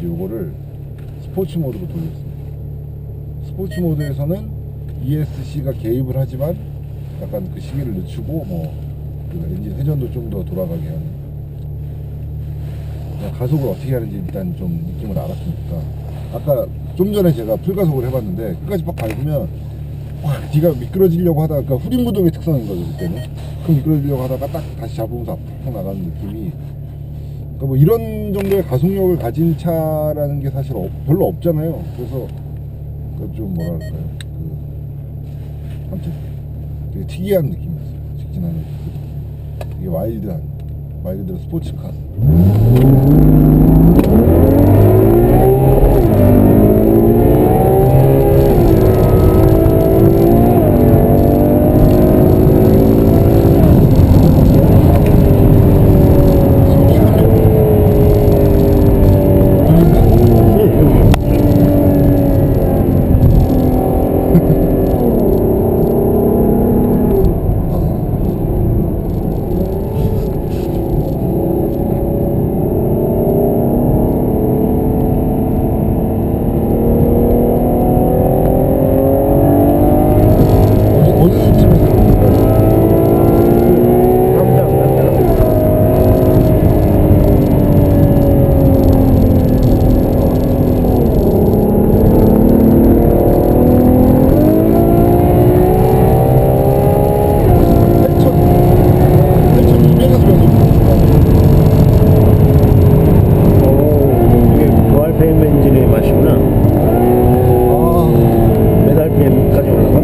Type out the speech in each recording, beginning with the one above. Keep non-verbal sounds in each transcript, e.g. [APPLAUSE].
이제 요거를 스포츠 모드로 돌렸습니다. 스포츠 모드에서는 ESC가 개입을 하지만 약간 그 시기를 늦추고 뭐그 엔진 회전도 좀 더 돌아가게 하는. 가속을 어떻게 하는지 일단 좀 느낌을 알았으니까. 아까 좀 전에 제가 풀가속을 해봤는데 끝까지 막 밟으면 확 뒤가 미끄러지려고 하다가 그러니까 후륜구동의 특성인 거죠 그때는. 그 미끄러지려고 하다가 딱 다시 잡으면서 앞으로 나가는 느낌이 그러니까 뭐 이런 정도의 가속력을 가진 차라는 게 사실 없- 별로 없잖아요. 그래서 그좀 뭐랄까요? 그 아무튼 되게 특이한 느낌이었어요. 직진하는 그 되게 와일드한 말 그대로 스포츠카 어디 어디쯤에서 당장 당장 팔천 팔천 이백에서 오 이게 고RPM 엔진의 맛이구나 아몇 RPM까지 올라가?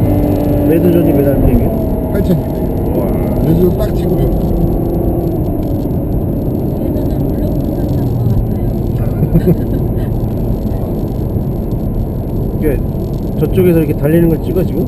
레드존이 몇 RPM이야? 팔천 이백 와 그래서 딱 예전엔 같아요. [LAUGHS] 이게 저쪽에서 이렇게 달리는 걸 찍어 지금?